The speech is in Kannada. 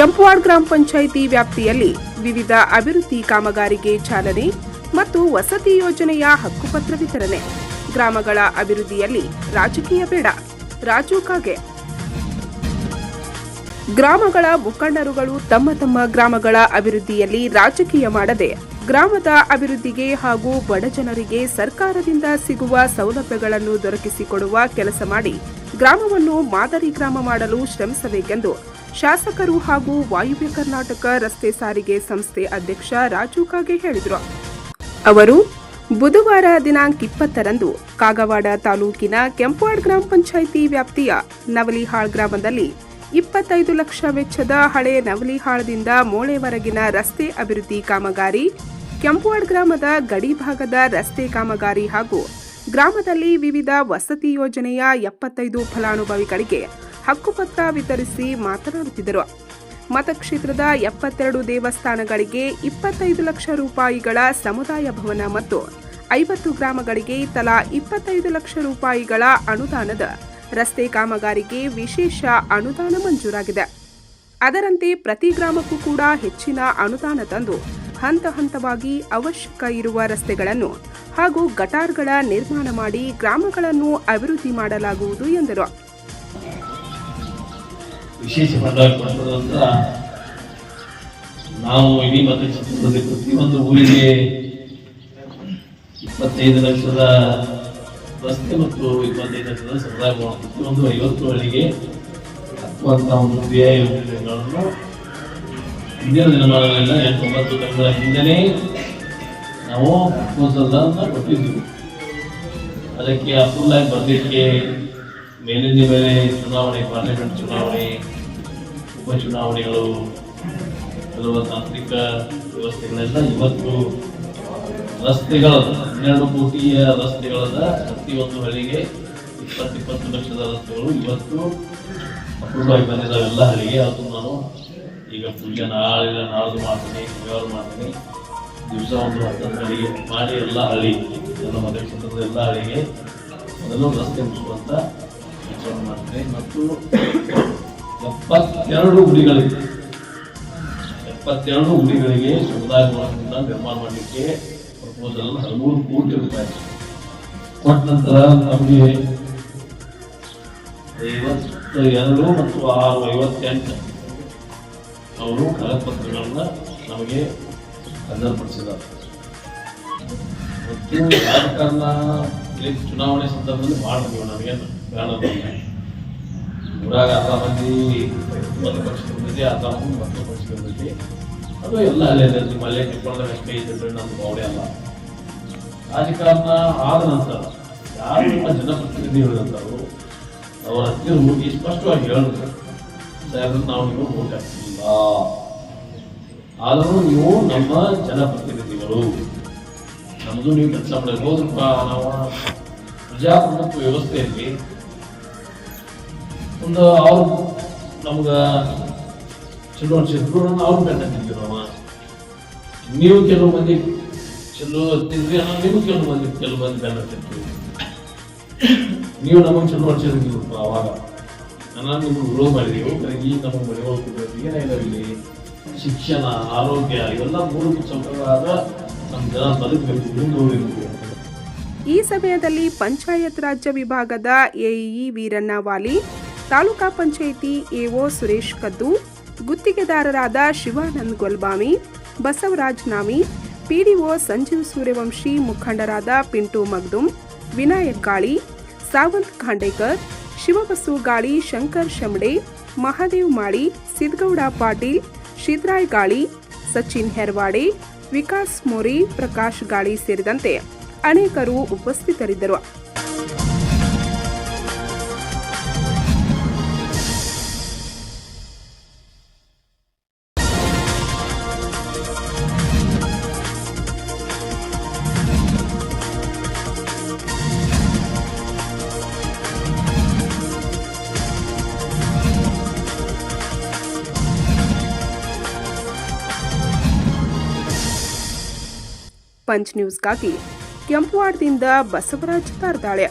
ಕೆಂಪುವಾಡ್ ಗ್ರಾಮ ಪಂಚಾಯಿತಿ ವ್ಯಾಪ್ತಿಯಲ್ಲಿ ವಿವಿಧ ಅಭಿವೃದ್ಧಿ ಕಾಮಗಾರಿಗೆ ಚಾಲನೆ ಮತ್ತು ವಸತಿ ಯೋಜನೆಯ ಹಕ್ಕುಪತ್ರ ವಿತರಣೆ. ಗ್ರಾಮಗಳ ಅಭಿವೃದ್ಧಿಯಲ್ಲಿ ರಾಜಕೀಯ ಬೇಡ. ರಾಜು ಕಾಗೆ. ಗ್ರಾಮಗಳ ಮುಖಂಡರುಗಳು ತಮ್ಮ ತಮ್ಮ ಗ್ರಾಮಗಳ ಅಭಿವೃದ್ಧಿಯಲ್ಲಿ ರಾಜಕೀಯ ಮಾಡದೆ ಗ್ರಾಮದ ಅಭಿವೃದ್ಧಿಗೆ ಹಾಗೂ ಬಡ ಜನರಿಗೆ ಸರ್ಕಾರದಿಂದ ಸಿಗುವ ಸೌಲಭ್ಯಗಳನ್ನು ದೊರಕಿಸಿಕೊಡುವ ಕೆಲಸ ಮಾಡಿ ಗ್ರಾಮವನ್ನು ಮಾದರಿ ಗ್ರಾಮ ಮಾಡಲು ಶ್ರಮಿಸಬೇಕೆಂದು ಶಾಸಕರು ಹಾಗೂ ವಾಯುವ್ಯ ಕರ್ನಾಟಕ ರಸ್ತೆ ಸಾರಿಗೆ ಸಂಸ್ಥೆ ಅಧ್ಯಕ್ಷ ರಾಜು ಕಾಗೆ ಹೇಳಿದರು. ಅವರು ಬುಧವಾರ ದಿನಾಂಕ ಇಪ್ಪತ್ತರಂದು ಕಾಗವಾಡ ತಾಲೂಕಿನ ಕೆಂಪವಾಡ್ ಗ್ರಾಮ ಪಂಚಾಯಿತಿ ವ್ಯಾಪ್ತಿಯ ನವಲಿಹಾಳ್ ಗ್ರಾಮದಲ್ಲಿ ಇಪ್ಪತ್ತೈದು ಲಕ್ಷ ವೆಚ್ಚದ ಹಳೆ ನವಲಿಹಾಳದಿಂದ ಮೋಳೆವರೆಗಿನ ರಸ್ತೆ ಅಭಿವೃದ್ಧಿ ಕಾಮಗಾರಿ, ಕೆಂಪವಾಡ್ ಗ್ರಾಮದ ಗಡಿ ಭಾಗದ ರಸ್ತೆ ಕಾಮಗಾರಿ ಹಾಗೂ ಗ್ರಾಮದಲ್ಲಿ ವಿವಿಧ ವಸತಿ ಯೋಜನೆಯ ಎಪ್ಪತ್ತೈದು ಫಲಾನುಭವಿಗಳಿಗೆ ಹಕ್ಕುಪತ್ರ ವಿತರಿಸಿ ಮಾತನಾಡುತ್ತಿದ್ದರು. ಮತಕ್ಷೇತ್ರದ ಎಪ್ಪತ್ತೆರಡು ದೇವಸ್ಥಾನಗಳಿಗೆ ಇಪ್ಪತ್ತೈದು ಲಕ್ಷ ರೂಪಾಯಿಗಳ ಸಮುದಾಯ ಭವನ ಮತ್ತು ಐವತ್ತು ಗ್ರಾಮಗಳಿಗೆ ತಲಾ ಇಪ್ಪತ್ತೈದು ಲಕ್ಷ ರೂಪಾಯಿಗಳ ಅನುದಾನದ ರಸ್ತೆ ಕಾಮಗಾರಿಗೆ ವಿಶೇಷ ಅನುದಾನ ಮಂಜೂರಾಗಿದೆ. ಅದರಂತೆ ಪ್ರತಿ ಗ್ರಾಮಕ್ಕೂ ಕೂಡ ಹೆಚ್ಚಿನ ಅನುದಾನ ತಂದು ಹಂತ ಹಂತವಾಗಿ ಅವಶ್ಯಕ ಇರುವ ರಸ್ತೆಗಳನ್ನು ಹಾಗೂ ಗಟಾರ್ಗಳ ನಿರ್ಮಾಣ ಮಾಡಿ ಗ್ರಾಮಗಳನ್ನು ಅಭಿವೃದ್ಧಿ ಮಾಡಲಾಗುವುದು ಎಂದರು. ವಿಶೇಷ ಕೊಡ್ತದೆ ಅಂತ ನಾವು ಇಡೀ ಮತಕ್ಷೇತ್ರದಲ್ಲಿ ಪ್ರತಿಯೊಂದು ಊರಿಗೆ ಇಪ್ಪತ್ತೈದು ಲಕ್ಷದ ರಸ್ತೆ ಮತ್ತು ಇಪ್ಪತ್ತೈದು ಲಕ್ಷದ ಭವನ ಪ್ರತಿಯೊಂದು ಐವತ್ತು ಹಳ್ಳಿಗೆ ಹಾಕುವಂತ ಒಂದು ಕ್ರಿಯಾ ಯೋಜನೆಗಳನ್ನು ಹಿಂದಿನ ದಿನಮಾನಗಳಿಂದ ಎಂಟೊಂಬತ್ತು ತಿಂಗಳ ಹಿಂದೆನೇ ನಾವು ಪ್ರಪೋಸಲ್ನ ಕೊಟ್ಟಿದ್ವಿ ಅದಕ್ಕೆ ಅಪ್ರೂವಲ್ ಆಗಿ ಬರಲಿಕ್ಕೆ ಮೇಲಿಂದ ಮೇಲೆ ಚುನಾವಣೆ, ಪಾರ್ಲಿಮೆಂಟ್ ಚುನಾವಣೆ, ಉಪಚುನಾವಣೆಗಳು, ಕೆಲವು ತಾಂತ್ರಿಕ ವ್ಯವಸ್ಥೆಗಳೆಲ್ಲ ಇವತ್ತು ರಸ್ತೆಗಳ, ಹನ್ನೆರಡು ಕೋಟಿಯ ರಸ್ತೆಗಳದ ಪ್ರತಿಯೊಂದು ಹಳ್ಳಿಗೆ ಇಪ್ಪತ್ತು ಇಪ್ಪತ್ತು ಲಕ್ಷದ ರಸ್ತೆಗಳು ಇವತ್ತು ಅಪ್ರೂವ್ ಆಗಿ ಬಂದಿದ್ದಾವೆ ಎಲ್ಲ ಹಳ್ಳಿಗೆ ಅದು ನಾನು ಈಗ ಪೂಜೆ ನಾಳೆ ನಾಳ್ದು ಮಾಡ್ತೀನಿ ಶನಿವಾರ ಮಾಡ್ತೀನಿ. ದಿವಸ ಒಂದು ಹತ್ತೊಂದು ಹಳ್ಳಿಗೆ ಮಾಡಿ ಎಲ್ಲ ಹಳ್ಳಿ ಎಲ್ಲ ಮತಕ್ಷೇತ್ರದ ಎಲ್ಲ ಹಳ್ಳಿಗೆ ಮೊದಲು ರಸ್ತೆ ಮುಚ್ಚುವಂತ ಕೆಲಸವನ್ನು ಮಾಡ್ತೀನಿ ಮತ್ತು ಎಪ್ಪತ್ತೆರಡು ಗುಡಿಗಳಿಗೆ ಎಪ್ಪತ್ತೆರಡು ಗುಡಿಗಳಿಗೆ ಸಮುದಾಯ ಭವನದಿಂದ ನಿರ್ಮಾಣ ಮಾಡಲಿಕ್ಕೆ ಪ್ರಪೋಸಲ್ ಹದಿಮೂರು ಕೋಟಿ ರೂಪಾಯಿ ಕೊಟ್ಟ ನಂತರ ನಮಗೆ ಐವತ್ತ ಎರಡು ಮತ್ತು ಆರು ಐವತ್ತೆಂಟು ಅವರು ಕರಪತ್ರಗಳನ್ನ ನಮಗೆ ಹಾಜರುಪಡಿಸಿದ್ದಾರೆ ಮತ್ತು ರಾಜಕಾರಣ ಇಲ್ಲಿ ಚುನಾವಣೆ ಸಂದರ್ಭದಲ್ಲಿ ಮಾಡಿದ್ವಿ ನನಗೇನು ಬೇಡ ಊರಾಗ ಅರ್ಧ ಮಂದಿ ಒಂದು ಪಕ್ಷದ ಬಂದಿದೆ ಅರ್ಧ ಮಂದಿ ಮತ್ತೊಂದು ಪಕ್ಷದ ಬಂದಿದೆ ಅದು ಎಲ್ಲ ಅಲ್ಲೇ ನಿಮ್ಮ ಅಲ್ಲೇ ಕಿತ್ಕೊಂಡಾಗ ಅಷ್ಟೇ ಇದ್ದರೆ ನಮ್ಮ ಗೌಡೆ ಅಲ್ಲ. ರಾಜಕಾರಣ ಆದ ನಂತರ ಯಾರು ನಿಮ್ಮ ಅವರು ಅವರ ಹತ್ತಿರ ಹೋಗಿ ಸ್ಪಷ್ಟವಾಗಿ ಹೇಳಿದ್ರು ಸರ್ ನಾವು ನೀವು ಓಟ್ ಹಾಕ್ತಿಲ್ಲ ಆದರೂ ನೀವು ನಮ್ಮ ಜನಪ್ರತಿನಿಧಿಗಳು. ನಮ್ಮದು ನೀವು ಕೆಲಸ ಮಾಡಬಹುದು ನಾವು ಪ್ರಜಾಪ್ರಭುತ್ವ ವ್ಯವಸ್ಥೆಯಲ್ಲಿ ಒಂದು ಅವ್ರು ನಮ್ಗ ಚಲೋ ಅನ್ಸಿದ್ರು ಅವ್ರು ಬೆಟ್ಟ ಅವ. ನೀವು ಕೆಲವು ಮಂದಿ ಚಲೋ ತಿಂದ್ರಿ ನೀವು ಕೆಲವು ಮಂದಿ ಕೆಲವು ಮಂದಿ ಬೆನ್ನತ್ತಿದ್ರು ನೀವು ನಮಗೆ ಚಲೋ ಅನ್ಸಿದ್ರು ಅವಾಗ. ನಾನು ನಿಮ್ಗೆ ವಿರೋಧ ಮಾಡಿದೀವಿ ಈಗ ನಮಗೆ ಮನೆಗಳು ಏನಾಗಿದಾವೆ ಇಲ್ಲಿ ಶಿಕ್ಷಣ, ಆರೋಗ್ಯ, ಇವೆಲ್ಲ ಮೂಲಭೂತ ಸೌಕರ್ಯಗಳಾದ ಈ ಸಮಯದಲ್ಲಿ ಪಂಚಾಯತ್ ರಾಜ್ಯ ವಿಭಾಗದ ಎಇಇ ವೀರಣ್ಣ ವಾಲಿ, ತಾಲೂಕಾ ಪಂಚಾಯಿತಿ ಎಒ ಸುರೇಶ್ ಕದ್ದು, ಗುತ್ತಿಗೆದಾರರಾದ ಶಿವಾನಂದ್ ಗೊಲ್ಬಾಮಿ, ಬಸವರಾಜ್ ನಾಮಿ, ಪಿಡಿಒ ಸಂಜೀವ್ ಸೂರ್ಯವಂಶಿ ಮುಖಂಡರಾದ ಪಿಂಟು ಮಗ್ದುಮ್ ವಿನಾಯಕ್ ಗಾಳಿ, ಸಾವಂತ್ ಖಾಂಡೇಕರ್, ಶಿವಬಸು ಗಾಳಿ, ಶಂಕರ್ ಶಮಡೆ ಮಹಾದೇವ್ ಮಾಳಿ ಸಿದ್ಗೌಡ ಪಾಟೀಲ್, ಶಿದ್ರಾಯ್ ಗಾಳಿ, ಸಚಿನ್ ಹೆರ್ವಾಡೆ ವಿಕಾಸ್ ಮೋರಿ ಪ್ರಕಾಶ್ ಗಾಳಿ ಸೇರಿದಂತೆ ಅನೇಕರು ಉಪಸ್ಥಿತರಿದ್ದರು. ಪಂಚ್ ನ್ಯೂಸ್ಗಾಗಿ ಕೆಂಪುವಾಡದಿಂದ ಬಸವರಾಜ್ ತಾರ್ದಾಳೆ.